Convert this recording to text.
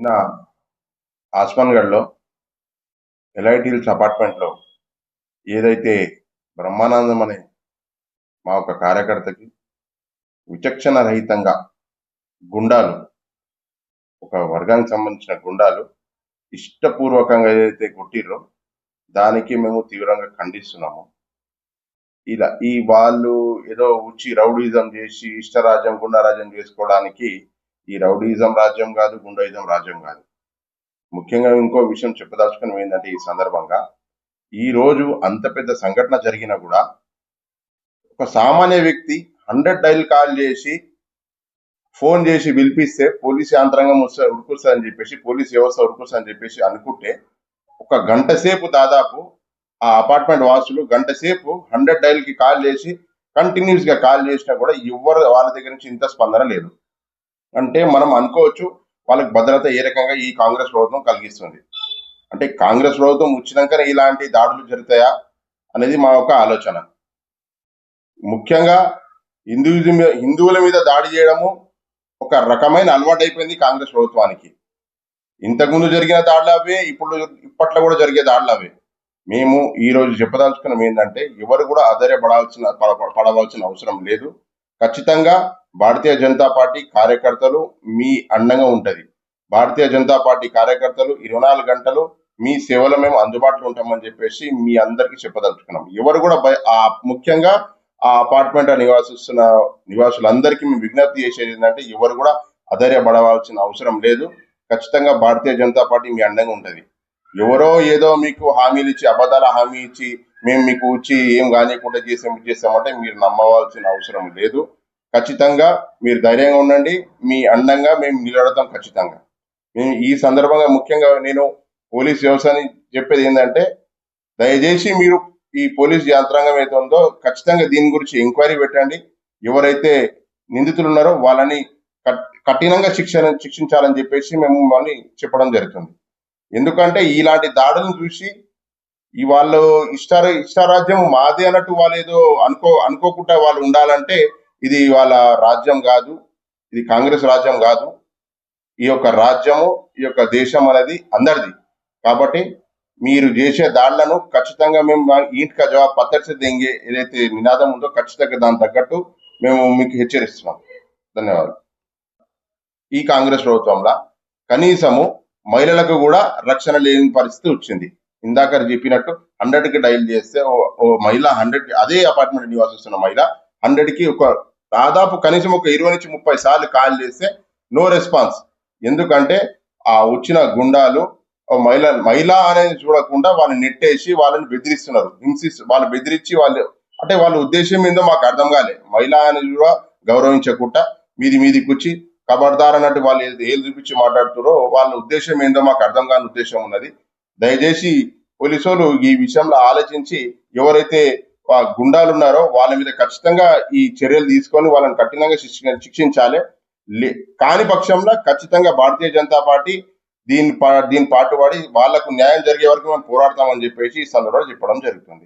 నిన్న ఆస్మాన్గఢ్లో LIT hills అపార్ట్మెంట్లో ఏదైతే బ్రహ్మానందం అనే మా ఒక కార్యకర్తకి విచక్షణ రహితంగా గుండాలు ఒక వర్గానికి సంబంధించిన గుండాలు ఇష్టపూర్వకంగా ఏదైతే కొట్టిర్రో దానికి మేము తీవ్రంగా ఖండిస్తున్నాము. ఇలా ఈ వాళ్ళు ఏదో ఉచి రౌడిజం చేసి ఇష్టరాజ్యం గుండారాజ్యం చేసుకోవడానికి ఈ రౌడీజం రాజ్యం కాదు గుండాయిజం రాజ్యం కాదు. ముఖ్యంగా ఇంకో విషయం చెప్పదలుచుకుని ఏంటంటే ఈ సందర్భంగా ఈ రోజు అంత పెద్ద సంఘటన జరిగినా కూడా ఒక సామాన్య వ్యక్తి హండ్రెడ్ డైల్ కాల్ చేసి ఫోన్ చేసి పిలిపిస్తే పోలీస్ యాంత్రాంగం వస్తే ఉరుకుస్తా చెప్పేసి పోలీస్ వ్యవస్థ ఉరుకుస్తా అని చెప్పేసి అనుకుంటే ఒక గంట సేపు దాదాపు ఆ అపార్ట్మెంట్ వాసులు గంట సేపు హండ్రెడ్ డైల్కి కాల్ చేసి కంటిన్యూస్గా కాల్ చేసినా కూడా ఎవరు వాళ్ళ దగ్గర నుంచి ఇంత స్పందన లేదు. అంటే మనం అనుకోవచ్చు వాళ్ళకి భద్రత ఏ రకంగా ఈ కాంగ్రెస్ ప్రభుత్వం కలిగిస్తుంది. అంటే కాంగ్రెస్ ప్రభుత్వం వచ్చినాకనే ఇలాంటి దాడులు జరుగుతాయా అనేది మా యొక్క ఆలోచన. ముఖ్యంగా హిందూయిజం హిందువుల మీద దాడి చేయడము ఒక రకమైన అలవాటు అయిపోయింది కాంగ్రెస్ ప్రభుత్వానికి. ఇంతకుముందు జరిగిన దాడులు అవే ఇప్పుడు ఇప్పట్లో కూడా జరిగే దాడులు అవే. మేము ఈ రోజు చెప్పదలుచుకున్నాం ఏంటంటే ఎవరు కూడా ఆధారపడాల్సిన పడవలసిన అవసరం లేదు. ఖచ్చితంగా భారతీయ జనతా పార్టీ కార్యకర్తలు మీ అండంగా ఉంటది. భారతీయ జనతా పార్టీ కార్యకర్తలు ఇరవై నాలుగు గంటలు మీ సేవలో మేము అందుబాటులో ఉంటామని చెప్పేసి మీ అందరికీ చెప్పదలుచుకున్నాం. ఎవరు కూడా ఆ ముఖ్యంగా ఆ అపార్ట్మెంట్ నివాసిస్తున్న నివాసులందరికీ మేము విజ్ఞప్తి చేసేది ఏంటంటే ఎవరు కూడా అధైర్యపడవలసిన అవసరం లేదు. ఖచ్చితంగా భారతీయ జనతా పార్టీ మీ అండంగా ఉంటుంది. ఎవరో ఏదో మీకు హామీలు ఇచ్చి అబద్ధాల హామీ ఇచ్చి మేము మీకు వచ్చి ఏం కానికుండా చేసాం చేస్తామంటే చేసామంటే మీరు నమ్మవలసిన అవసరం లేదు. ఖచ్చితంగా మీరు ధైర్యంగా ఉండండి. మీ అండంగా మేము నిలబడతాం ఖచ్చితంగా. మేము ఈ సందర్భంగా ముఖ్యంగా నేను పోలీస్ వ్యవస్థని చెప్పేది ఏంటంటే దయచేసి మీరు ఈ పోలీస్ యంత్రాంగం ఏదైతే ఉందో ఖచ్చితంగా దీని గురించి ఎంక్వైరీ పెట్టండి. ఎవరైతే నిందితులు ఉన్నారో వాళ్ళని కట్- కఠినంగా శిక్షణ శిక్షించాలని చెప్పేసి మేము మళ్ళీ చెప్పడం జరుగుతుంది. ఎందుకంటే ఇలాంటి దాడులను చూసి ఈ వాళ్ళు ఇష్ట ఇష్టారాజ్యం మాదే అన్నట్టు వాళ్ళు ఏదో అనుకో అనుకోకుండా వాళ్ళు ఉండాలంటే ఇది వాళ్ళ రాజ్యం కాదు ఇది కాంగ్రెస్ రాజ్యం కాదు. ఈ యొక్క రాజ్యము ఈ యొక్క దేశం అనేది అందరిది. కాబట్టి మీరు చేసే దాడులను ఖచ్చితంగా మేము ఇంటికి జవాబు పత్తర్సే దెంగే ఏదైతే నినాదం ఉందో ఖచ్చితంగా దాని తగ్గట్టు మేము మీకు హెచ్చరిస్తున్నాం. ధన్యవాదాలు. ఈ కాంగ్రెస్ ప్రభుత్వంలో కనీసము మహిళలకు కూడా రక్షణ లేని పరిస్థితి వచ్చింది. ఇందాక చెప్పినట్టు హండ్రెడ్కి డైల్ చేస్తే ఓ- ఓ మహిళ హండ్రెడ్ అదే అపార్ట్మెంట్ నివాసిస్తున్న మహిళ హండ్రెడ్కి ఒక దాదాపు కనీసం ఒక ఇరవై నుంచి ముప్పై సార్లు కాల్ చేస్తే నో రెస్పాన్స్ ఎందుకంటే ఆ వచ్చిన గుండాలు మహిళ మహిళ అనేది చూడకుండా వాళ్ళని నెట్టేసి వాళ్ళని బెదిరిస్తున్నారు. హింసిస్తు వాళ్ళు బెదిరించి వాళ్ళు అంటే వాళ్ళ ఉద్దేశం ఏందో మాకు అర్థం కాలే. మహిళ అనేది కూడా గౌరవించకుండా మీది మీదికి వచ్చి కబర్దార్ అన్నట్టు వాళ్ళు ఏది చూపించి మాట్లాడుతారో వాళ్ళ ఉద్దేశం ఏందో మాకు అర్థం కాని ఉద్దేశం ఉన్నది. దయచేసి పోలీసు ఈ విషయంలో ఆలోచించి ఎవరైతే గుండాలు ఉన్నారో వాళ్ళ మీద ఖచ్చితంగా ఈ చర్యలు తీసుకొని వాళ్ళని కఠినంగా శిక్ష- శిక్షించాలి. లే- కాని పక్షంలో ఖచ్చితంగా భారతీయ జనతా పార్టీ దీని పా- దీని పాటుపడి వాళ్ళకు న్యాయం జరిగే వరకు మేము పోరాడతామని చెప్పేసి ఈ సందర్భంలో చెప్పడం జరుగుతుంది.